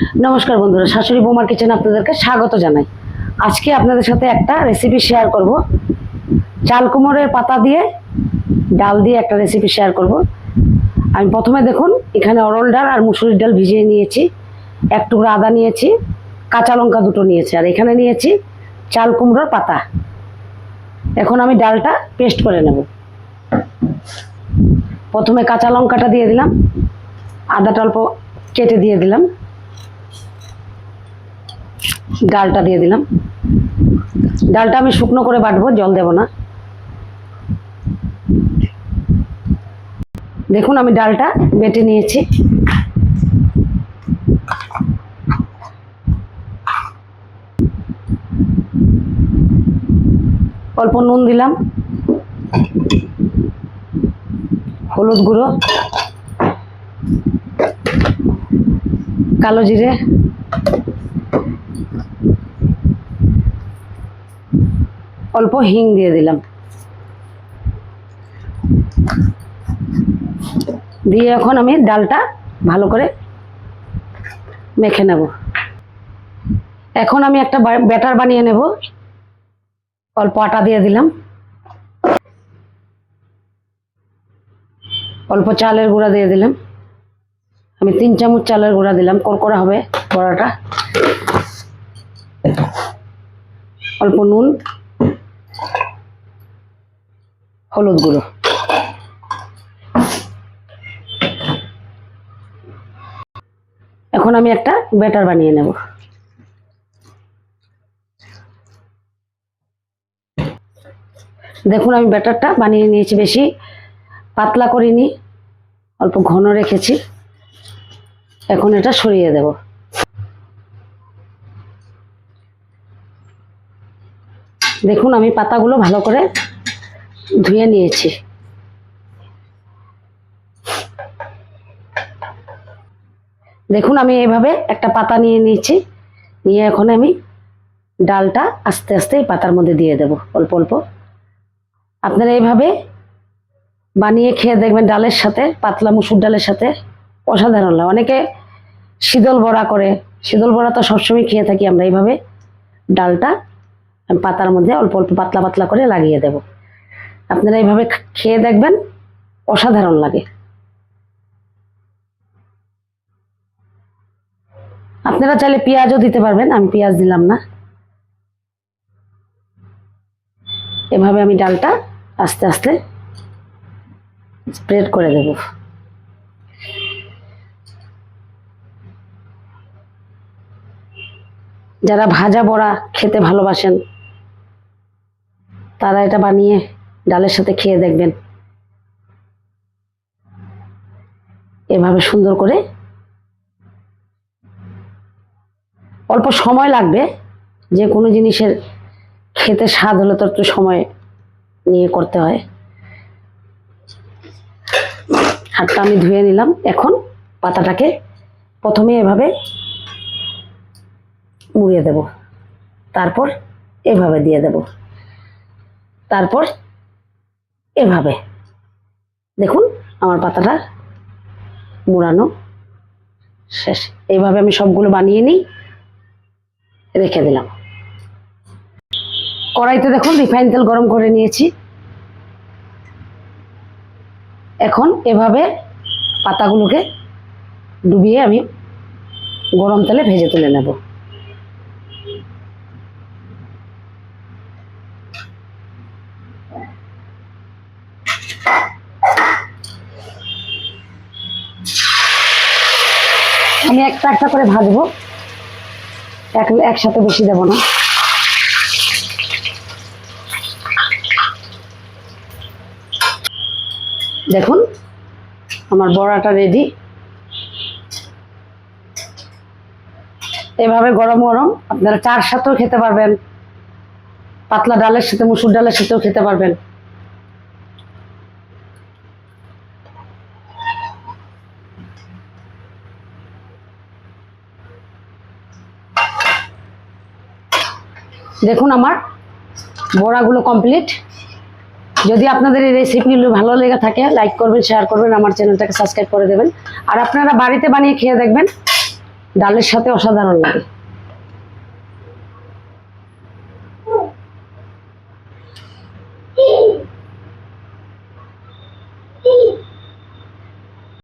নমস্কার বন্ধুরা, শাশুড়ি বোমার কিচেনে আপনাদেরকে স্বাগত জানাই। আজকে আপনাদের সাথে একটা রেসিপি শেয়ার করব। চাল কুমড়ের পাতা দিয়ে, ডাল দিয়ে একটা রেসিপি শেয়ার করব। আমি প্রথমে দেখুন, এখানে অরল ডাল আর মুসুরির ডাল ভিজিয়ে নিয়েছি। এক টুকরো আদা নিয়েছি, কাঁচা লঙ্কা দুটো নিয়েছি, আর এখানে নিয়েছি চাল কুমড়োর পাতা। এখন আমি ডালটা পেস্ট করে নেব। প্রথমে কাঁচা লঙ্কাটা দিয়ে দিলাম, আদাটা অল্প কেটে দিয়ে দিলাম। ডালটা দিয়ে দিলাম। ডালটা আমি শুকনো করে বাটবো, জল দেব না। দেখুন আমি ডালটা বেটে নিয়েছি। অল্প নুন দিলাম। হলুদ গুঁড়ো। কালো জিরে। অল্প হিং দিয়ে দিলাম। দিয়ে এখন আমি ডালটা ভালো করে মেখে নেব। এখন আমি একটা ব্যাটার বানিয়ে নেব। অল্প আটা দিয়ে দিলাম। অল্প চালের গুঁড়া দিয়ে দিলাম। আমি তিন চামচ চালের গুঁড়া দিলাম। কড়কড়া হবে বড়াটা। অল্প নুন হলুদ গুঁড়ো। এখন আমি একটা ব্যাটার বানিয়ে নেব। দেখুন, আমি ব্যাটারটা বানিয়ে নিয়েছি বেশি। পাতলা করিনি, অল্প ঘন রেখেছি। এখন এটা সরিয়ে দেব। দেখুন, আমি পাতাগুলো ভালো করে ধুয়ে নিয়েছি। দেখুন, আমি এইভাবে একটা পাতা নিয়ে নিয়েছি। নিয়ে এখন আমি ডালটা আস্তে আস্তে এই পাতার মধ্যে দিয়ে দেব, অল্প অল্প। আপনারা এইভাবে বানিয়ে খেয়ে দেখবেন ডালের সাথে, পাতলা মুসুর ডালের সাথে। অসাধারণ লাগে। অনেকে শীতল বড়া করে, শীতল বড়া তো সবসময় খেয়ে থাকি আমরা। এইভাবে ডালটা পাতার মধ্যে অল্প অল্প পাতলা পাতলা করে লাগিয়ে দেব। আপনারা এইভাবে খেয়ে দেখবেন অসাধারণ লাগে। আপনারা চাইলে পেঁয়াজও দিতে পারবেন, আমি পেঁয়াজ দিলাম না। এভাবে আমি ডালটা আস্তে আস্তে স্প্রেড করে দেব। যারা ভাজা বড়া খেতে ভালোবাসেন, তারা এটা বানিয়ে ডালের সাথে খেয়ে দেখবেন। এভাবে সুন্দর করে অল্প সময় লাগবে, যে কোনো জিনিসের খেতে স্বাদ হলে তো একটু সময় নিয়ে করতে হয়। হাতটা আমি ধুয়ে নিলাম এখন, পাতাটাকে প্রথমে এভাবে মুড়িয়ে দেব। তারপর এভাবে দিয়ে দেব। তারপর এভাবে। দেখুন, আমার পাতাটা মোড়ানো শেষ। এইভাবে আমি সবগুলো বানিয়ে নিই, রেখে দিলাম। কড়াইতে দেখুন, রিফাইন তেল গরম করে নিয়েছি। এখন এভাবে পাতাগুলোকে ডুবিয়ে আমি গরম তেলে ভেজে তুলে নেব। আমি একটা একটা করে ভাজবো। এক একসাথে বেশি দেবো না। দেখুন, আমার বড়াটা রেডি এভাবে গরম গরম আপনারা চার সাথেও খেতে পারবেন। পাতলা ডালের সাথে, মুসুর ডালের সাথেও খেতে পারবেন। দেখুন আমার বড়াগুলো কমপ্লিট যদি আপনাদের এই রেসিপিগুলো ভালো লেগে থাকে লাইক করবেন শেয়ার করবেন, আমার চ্যানেলটাকে সাবস্ক্রাইব করে দেবেন। আর আপনারা বাড়িতে বানিয়ে খেয়ে দেখবেন, ডালের সাথে অসাধারণ লাগে।